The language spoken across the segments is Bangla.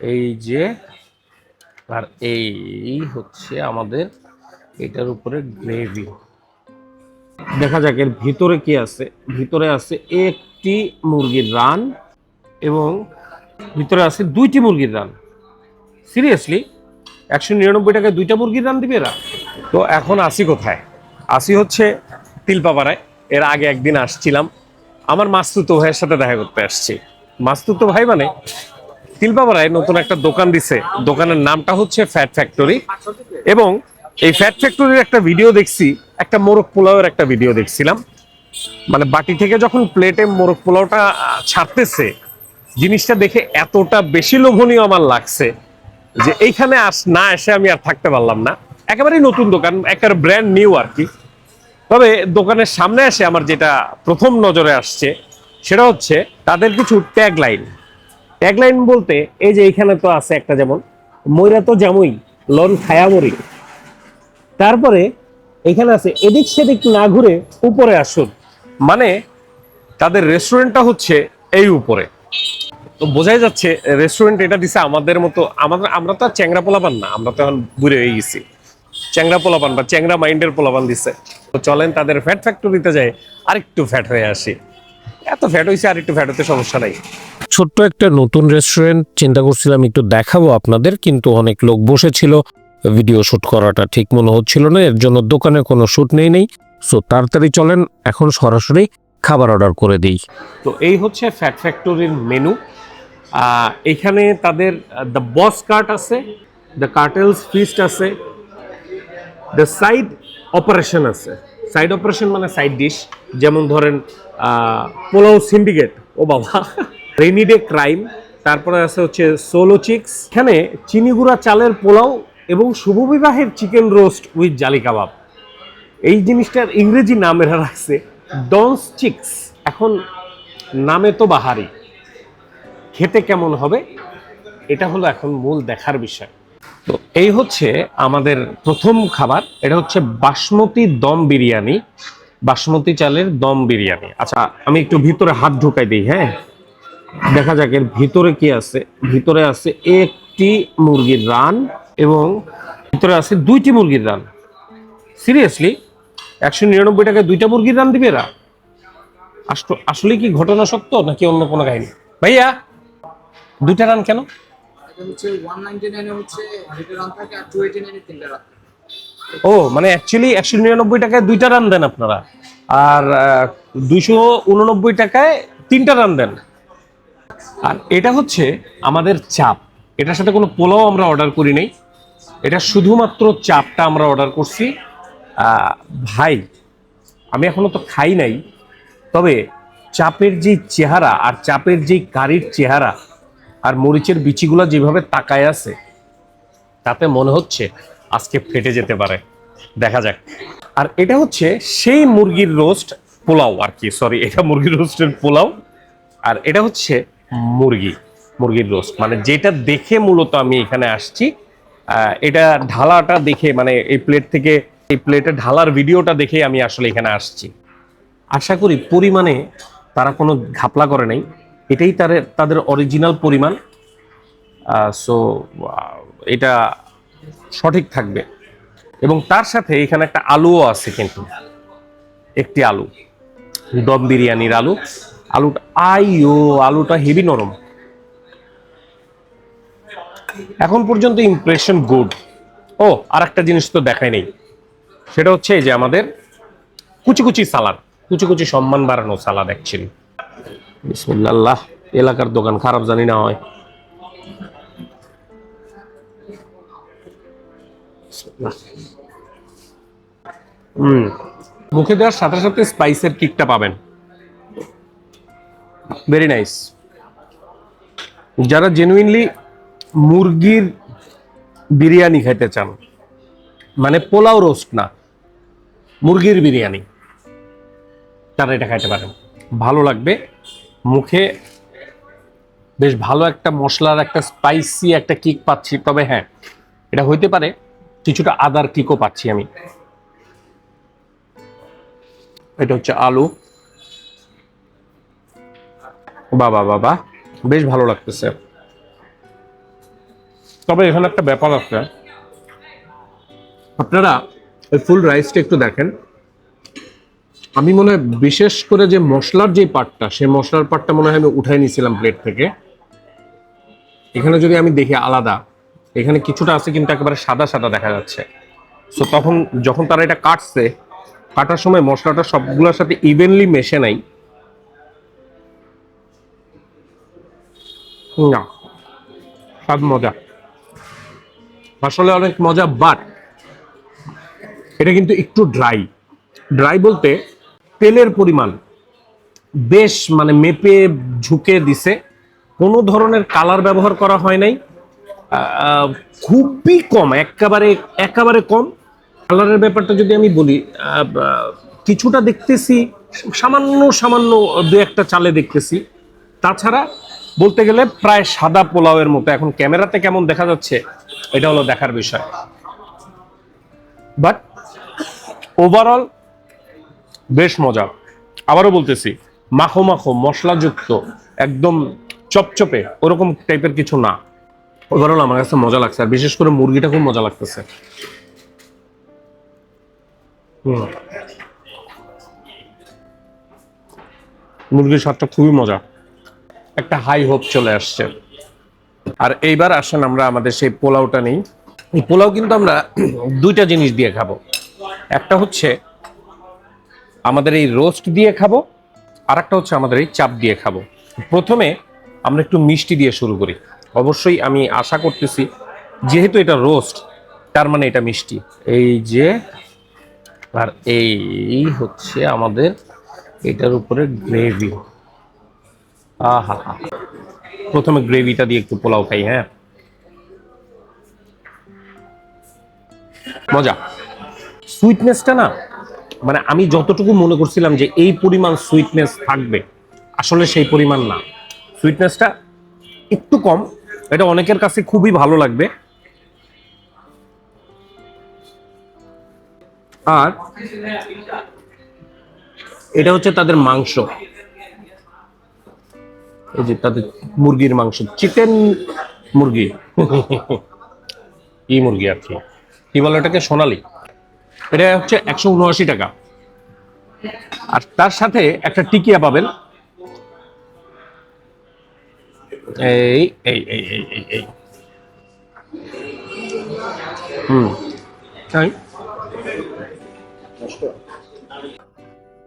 এই যে, আর এই হচ্ছে আমাদের এটার উপরে গ্রেভি। দেখা যাক এর ভিতরে কি আছে। ভিতরে আছে একটি মুরগির রান এবং ভিতরে আছে দুইটি মুরগির রান। সিরিয়াসলি একশো নিরানব্বই টাকায় দুইটা মুরগির রান দিবে এরা? তো এখন আসি কোথায়? আসি হচ্ছে তিলপাপাড়ায়। এর আগে একদিন আসছিলাম। আমার মাস্তুতো ভাইয়ের সাথে দেখা করতে আসছি। মাস্তুতো ভাই মানে তিলপাপাড়ায় নতুন একটা দোকান দিছে। দোকানের নামটা হচ্ছে ফ্যাট ফ্যাক্টরি এবং এই ফ্যাট ফ্যাক্টরির একটা ভিডিও দেখছি, একটা মোরগ পোলাওয়ের একটা ভিডিও দেখছিলাম। মানে বাটি থেকে যখন প্লেটে মোরগ পোলাওটা ছাড়তেছে, জিনিসটা দেখে এতটা বেশি লোভনীয় আমার লাগছে যে এইখানে আস, না এসে আমি আর থাকতে পারলাম না। একেবারেই নতুন দোকান একেবারে ব্র্যান্ড নিউ আর কি। তবে দোকানের সামনে এসে আমার যেটা প্রথম নজরে আসছে, সেটা হচ্ছে তাদের কিছু ট্যাগ লাইন ট্যাগ লাইন বলতে, এই যে এখানে তো আছে একটা যেমন, ময়রা তো যেমনই লন খায়ামরি তারপরে এখানে আছে, এদিক সেদিক না ঘুরে উপরে আসুন। মানে তাদের রেস্টুরেন্টটা হচ্ছে এই উপরে। তো বোঝাই যাচ্ছে রেস্টুরেন্ট এটা দিছে আমাদের মতো, আমাদের, আমরা তো আর চ্যাংরা পোলাপান না, আমরা তো এখন বুড়ে হয়ে গেছি। চ্যাংরা পোলাপান বা চ্যাংরা মাইন্ডের পোলাপান দিছে। তো চলেন তাদের ফ্যাট ফ্যাক্টরিতে যাই, আরেকটু ফ্যাট হয়ে আসি। এত ফ্যাট হয়েছে আর একটু ফ্যাট হতে সমস্যা নাই। ছোট্ট একটা নতুন রেস্টুরেন্ট চিন্তা করছিলাম একটু দেখাবো আপনাদের কিন্তু অনেক লোক বসেছিল। ভিডিও শ্যুট করাটা ঠিক মনে হচ্ছিল না এর জন্য দোকানে কোনো শ্যুট নেই নেই। সো তাড়াতাড়ি চলেন এখন সরাসরি খাবার অর্ডার করে দিই। তো এই হচ্ছে ফ্যাট ফ্যাক্টরির মেনু এখানে তাদের দ্য বস কার্ট আছে দ্য কার্টেলস ফিস্ট আছে দ্য সাইড অপারেশন আছে। সাইড অপারেশন মানে সাইড ডিশ যেমন ধরেন পোলাও সিন্ডিকেট ও বাবা। রেনি ডে ক্রাইম, তারপরে আছে হচ্ছে সোলো চিক্স। এখানে চিনিগুড়া চালের পোলাও এবং শুভবিবাহের চিকেন রোস্ট উইথ জালি কাবাব। এই জিনিসটার ইংরেজি নাম এরা রাখছে, ডন্স চিক্স। এখন নামে তো বাহারি। খেতে কেমন হবে? এটা হলো এখন মূল দেখার বিষয়। তো এই হচ্ছে আমাদের প্রথম খাবার, এটা হচ্ছে বাসমতি দম বিরিয়ানি। বাসমতি চালের দম বিরিয়ানি। আচ্ছা আমি একটু ভিতরে হাত ঢুকাই দিই হ্যাঁ? দেখা যাক এর ভিতরে কি আছে। ভিতরে আছে একটি মুরগির রান এবং ভিতরে আছে দুইটি মুরগির রান। সিরিয়াসলি একশো নিরানব্বই টাকায় দুইটা মুরগির রান দিবে এরা? আস- আসলে কি ঘটনা সত্য নাকি অন্য কোনো কাহিনী? ভাইয়া, দুইটা রান কেন? হচ্ছে ও মানে অ্যাকচুয়ালি একশো নিরানব্বই টাকায় দুইটা রান দেন আপনারা। আর দুইশো উননব্বই টাকায় তিনটা রান দেন। আর এটা হচ্ছে আমাদের চাপ। এটার সাথে কোনো পোলাও আমরা অর্ডার করি নাই। এটা শুধুমাত্র চাপটা আমরা অর্ডার করছি। ভাই, আমি এখনও তো খাই নাই। তবে চাপের যে চেহারা আর চাপের যে কারির চেহারা আর মরিচের বিচিগুলো যেভাবে তাকায় আছে, তাতে মনে হচ্ছে আজকে ফেটে যেতে পারে। দেখা যাক। আর এটা হচ্ছে সেই মুরগির রোস্ট পোলাও আর কি সরি এটা মুরগির রোস্টের পোলাও। আর এটা হচ্ছে মুরগি, মুরগির রোস্ট। মানে যেটা দেখে মূলত আমি এখানে আসছি এটা ঢালাটা দেখে মানে এই প্লেট থেকে, এই প্লেটে ঢালার ভিডিওটা দেখে আমি আসলে এখানে আসছি। আশা করি পরিমাণে তারা কোনো ঘাপলা করে নাই। এটাই তাদের তাদের অরিজিনাল পরিমাণ। সো এটা সঠিক থাকবে। এবং তার সাথে এখানে একটা আলুও আছে কিন্তু। একটি আলু। দম বিরিয়ানির আলু। আলুটা আইও আলুটা হেভি নরম। এখন পর্যন্ত ইমপ্রেশন গুড ও আর একটা জিনিস তো দেখাই নেই। সেটা হচ্ছে যে আমাদের কুচি কুচি সালাদ। কুচি কুচি সম্মান বাড়ানো সালাদ অ্যাকচুয়ালি বিসমিল্লাহ, এলাকার দোকান খারাপ জানি না হয়। হুম। মুখে দেওয়ার সাথে সাথে স্পাইসের কিকটা পাবেন। ভেরি নাইস যারা জেনুইনলি মুরগির বিরিয়ানি খাইতে চান মানে পোলাও রোস্ট না মুরগির বিরিয়ানি তারা এটা খাইতে পারেন। ভালো লাগবে। মুখে বেশ ভালো একটা মশলার একটা স্পাইসি একটা কিক পাচ্ছি তবে হ্যাঁ এটা হইতে পারে। কিছুটা আদার কিকও পাচ্ছি আমি। এটা হচ্ছে আলু। বাবা বাবা, বেশ ভালো লাগতেছে। তবে এখানে একটা ব্যাপার আছে। আপনারা ওই ফুল রাইসটা একটু দেখেন। আমি মনে হয় বিশেষ করে যে মশলার যে পাটটা, সেই মশলার পাটটা মনে হয় আমি উঠাই নিয়েছিলাম প্লেট থেকে। এখানে যদি আমি দেখি আলাদা এখানে কিছুটা আছে কিন্তু একেবারে সাদা সাদা দেখা যাচ্ছে। সো তখন যখন তারা এটা কাটছে, কাটার সময় মশলাটা সবগুলোর সাথে ইভেনলি মেশে নাই। না, স্বাদ মজা। আসলে অনেক মজা বাট এটা কিন্তু একটু ড্রাই ড্রাই বলতে তেলের পরিমাণ বেশ মানে মেপে ঝুঁকে দিছে। কোনো ধরনের কালার ব্যবহার করা হয় নাই। খুবই কম, একেবারে একেবারে কম। কালারের ব্যাপারটা যদি আমি বলি কিছুটা দেখতেছি, সামান্য সামান্য দু একটা চালে দেখতেছি। তাছাড়া বলতে গেলে প্রায় সাদা পোলাওয়ের মতো। এখন ক্যামেরাতে কেমন দেখা যাচ্ছে, এটা হলো দেখার বিষয়। বাট ওভারঅল বেশ মজা। আবারও বলতেছি, মাখো মাখো, মশলাযুক্ত, একদম চপচপে, ওরকম টাইপের কিছু না। ওভারঅল আমার কাছে মজা লাগছে, আর বিশেষ করে মুরগিটা খুব মজা লাগতেছে। মুরগির স্বাদটা খুবই মজা। একটা হাই হোপ চলে আসছে। আর এইবার আসেন আমরা আমাদের সেই পোলাওটা নেই। এই পোলাও কিন্তু আমরা দুইটা জিনিস দিয়ে খাব। একটা হচ্ছে আমাদের এই রোস্ট দিয়ে খাব আর একটা হচ্ছে আমাদের এই চাপ দিয়ে খাব। প্রথমে আমরা একটু মিষ্টি দিয়ে শুরু করি। অবশ্যই আমি আশা করতেছি, যেহেতু এটা রোস্ট তার মানে এটা মিষ্টি। এই যে, আর এই হচ্ছে আমাদের এটার উপরে গ্রেভি আহা হা প্রথমে গ্রেভিটা দিয়ে একটু পোলাও খাই হ্যাঁ। মজা। সুইটনেসটা না মানে আমি যতটুকু মনে করছিলাম যে এই পরিমাণ সুইটনেস থাকবে, আসলে সেই পরিমাণ না। সুইটনেসটা একটু কম এটা অনেকের কাছে খুবই ভালো লাগবে। আর এটা হচ্ছে তাদের মাংস। এই যে তাদের মুরগির মাংস। চিকেন মুরগি। ই মুরগি আর কি? কি বলে এটাকে সোনালি। এটা হচ্ছে একশো উনআশি টাকা। আর তার সাথে একটা টিকিয়া পাবেন। এই এই এই এই এই এই তাই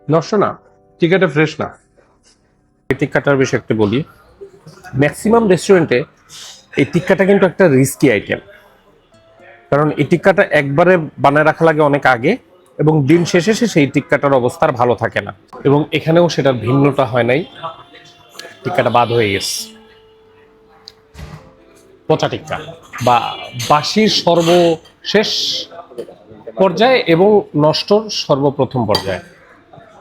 নষ্ট না ফ্রেশ না। এই টিক্কাটার বিষয়ে একটু বলি। ম্যাক্সিমাম রেস্টুরেন্টে এই টিক্কাটা কিন্তু একটা রিস্কি আইটেম কারণ এই টিক্কাটা একবারে বানায় রাখা লাগে অনেক আগে এবং দিন শেষে সে সেই টিক্কাটার অবস্থা ভালো থাকে না। এবং এখানেও সেটার ভিন্নতা হয় নাই। টিক্কাটা বাদ হয়ে গেছে। পচা টিক্কা বা বাসির সর্বশেষ পর্যায়ে এবং নষ্টর সর্বপ্রথম পর্যায়ে।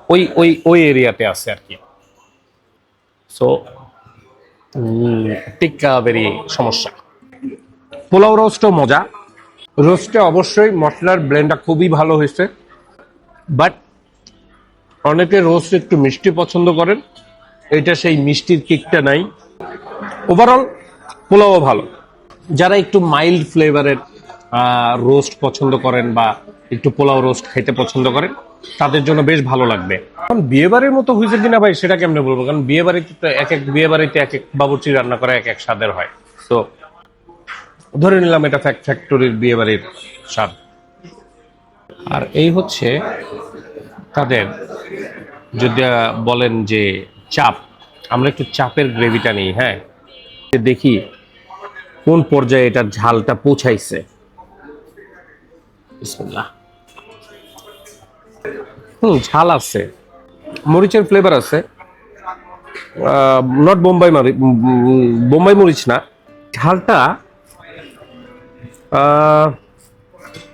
ওই ওই ওই এরিয়াতে আছে আর কি। সো টিক্কা বেরি সমস্যা। পোলাও রোস্টও মজা। রোস্টে অবশ্যই মশলার ব্লেন্ডটা খুবই ভালো হয়েছে। বাট অনেকে রোস্ট একটু মিষ্টি পছন্দ করেন। এটা সেই মিষ্টির কিকটা নাই। ওভারঅল পোলাও ভালো। যারা একটু মাইল্ড ফ্লেভারের রোস্ট পছন্দ করেন বা একটু পোলাও রোস্ট খেতে পছন্দ করেন, তাদের জন্য বেশ ভালো লাগবে। কারণ বিয়ে বাড়ির মতো হয়েছে কিনা ভাই, সেটা কেমনে বলব? কারণ বিয়ে বাড়িতে তো এক এক বিয়ে বাড়িতে এক এক বাবুর্চি রান্না করা এক এক স্বাদের হয়। তো ধরে নিলাম এটা ফ্যাক্টরির বিয়ে বাড়ির স্বাদ। আর এই হচ্ছে তাদের যদি বলেন যে চাপ, আমরা একটু চাপের গ্রেভিটা নিই হ্যাঁ? দেখি কোন পর্যায়ে এটার ঝালটা পৌঁছাইছে? হুম, ঝাল আছে। মরিচের ফ্লেভার আছে। নট বোম্বাই বোম্বাই মরিচ না। ঝালটা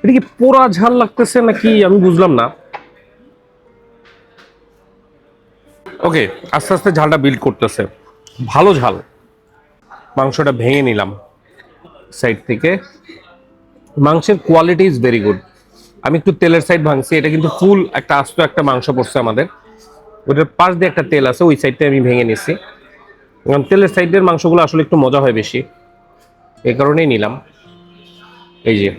এটা কি পোড়া ঝাল লাগতেছে নাকি আমি বুঝলাম না। ওকে আস্তে আস্তে ঝালটা বিল্ড করতেছে। ভালো ঝাল। মাংসটা ভেঙে নিলাম। সাইড থেকে। মাংসের কোয়ালিটি ইজ ভেরি গুড আমি একটু তেলের সাইড ভাঙছি, এটা কিন্তু ফুল একটা আস্ত একটা মাংস পড়ছে আমাদের। ওটার পাশ দিয়ে একটা তেল আছে, ওই সাইডটা আমি ভেঙে নিছি। কারণ তেলের সাইডের মাংসগুলো আসলে একটু মজা হয় বেশি। এই কারণেই নিলাম। এই যে।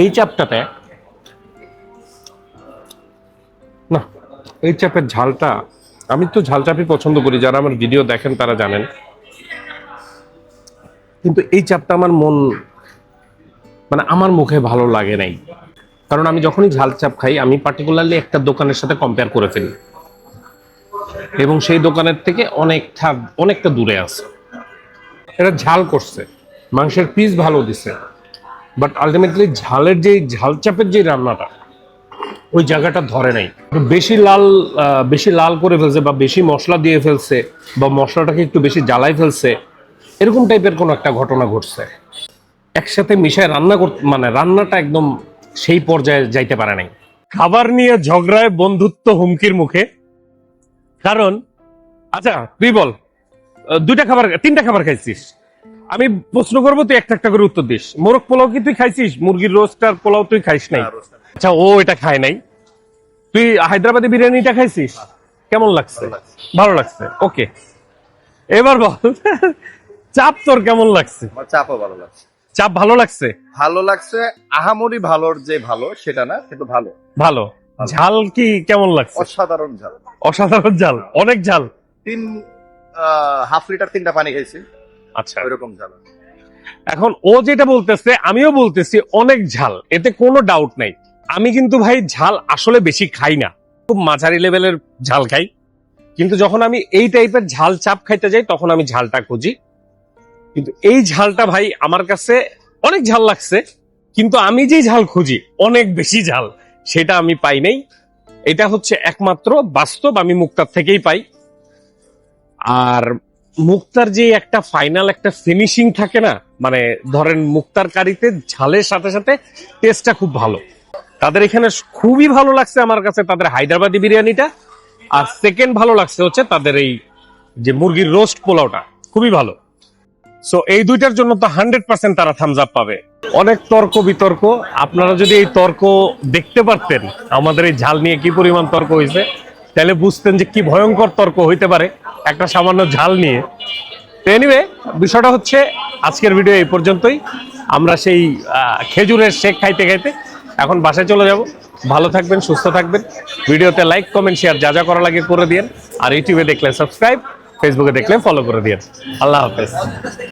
এই চাপটাতে না, এই চাপের ঝালটা, আমি তো ঝাল চাপই পছন্দ করি, যারা আমার ভিডিও দেখেন তারা জানেন। কিন্তু এই চাপটা আমার মন মানে আমার মুখে ভালো লাগে নাই। কারণ আমি যখনই ঝাল চাপ খাই, আমি পার্টিকুলারলি একটা দোকানের সাথে কম্পেয়ার করে ফেলি। এবং সেই দোকানের থেকে অনেকটা অনেকটা দূরে আছে। এটা ঝাল করছে, মাংসের পিস ভালো দিছে বাট আলটিমেটলি ঝালের যে, ঝাল চাপের যে রান্নাটা, ওই জায়গাটা ধরে নাই। বেশি লাল বেশি লাল করে ফেলছে বা বেশি মশলা দিয়ে ফেলছে বা মশলাটাকে একটু বেশি জ্বালাই ফেলছে এরকম টাইপের কোনো একটা ঘটনা ঘটছে। একসাথে মিশায় রান্না করতে মানে রান্নাটা একদম সেই পর্যায়ে যাইতে পারে নাই। খাবার নিয়ে ঝগড়ায় বন্ধুত্ব হুমকির মুখে? কারণ আচ্ছা তুই বল দুইটা খাবার তিনটা খাবার খাইছিস। আমি প্রশ্ন করব তুই একটা একটা করে উত্তর দিস। মোরগ পোলাও কি তুই খাইছিস? মুরগির রোস্ট আর পোলাও তুই খাইস নাই? আচ্ছা ও এটা খায় নাই। তুই হায়দ্রাবাদি বিরিয়ানিটা খাইছিস? কেমন লাগছে। ভালো লাগছে। ওকে। এবার বল চাপ তোর কেমন লাগছে? আমার চাপও ভালো লাগছে। চাপ ভালো লাগছে? ভালো লাগছে আহামরি ভালোর যে ভালো সেটা না কিন্তু ভালো। ভালো। ঝাল কি কেমন লাগছে? অসাধারণ ঝাল। অসাধারণ ঝাল। অনেক ঝাল। তিন হাফ লিটার তিনটা পানি খাইছি। আচ্ছা। ওইরকম ঝাল। এখন ও যেটা বলতেছে আমিও বলতেছি অনেক ঝাল। এতে কোনো ডাউট নাই। আমি কিন্তু ভাই ঝাল আসলে বেশি খাই না। খুব মাঝারি লেভেলের ঝাল খাই। কিন্তু যখন আমি এই টাইপের ঝাল চাপ খাইতে যাই তখন আমি ঝালটা খুঁজি। কিন্তু এই ঝালটা ভাই আমার কাছে অনেক ঝাল লাগছে, কিন্তু আমি যে ঝাল খুঁজি, অনেক বেশি ঝাল, সেটা আমি পাই নাই। এটা হচ্ছে একমাত্র বাস্তব, আমি মুক্তার থেকেই পাই। আর মুক্তার যে একটা ফাইনাল একটা ফিনিশিং থাকে না মানে ধরেন মুক্তার কারিতে ঝালের সাথে সাথে টেস্টটা খুব ভালো। তাদের এখানে খুবই ভালো লাগছে আমার কাছে তাদের হায়দ্রাবাদি বিরিয়ানিটা। আর সেকেন্ড ভালো লাগছে হচ্ছে তাদের এই যে মুরগির রোস্ট পোলাওটা, খুবই ভালো। সো এই দুইটার জন্য তো হান্ড্রেড পার্সেন্ট তারা থামস আপ পাবে। অনেক তর্ক বিতর্ক। আপনারা যদি এই তর্ক দেখতে পারতেন, আমাদের এই ঝাল নিয়ে কি পরিমাণ তর্ক হয়েছে তাহলে বুঝতেন যে কি ভয়ঙ্কর তর্ক হইতে পারে একটা সামান্য ঝাল নিয়ে। তো এনিওয়ে বিষয়টা হচ্ছে আজকের ভিডিও এই পর্যন্তই। আমরা সেই খেজুরের শেক খাইতে খাইতে এখন বাসায় চলে যাব। ভালো থাকবেন, সুস্থ থাকবেন। ভিডিওতে লাইক কমেন্ট শেয়ার যা যা করা লাগে করে দিন আর ইউটিউবে দেখলে সাবস্ক্রাইব ফেসবুকে দেখলে ফলো করে দিন আল্লাহ হাফেজ।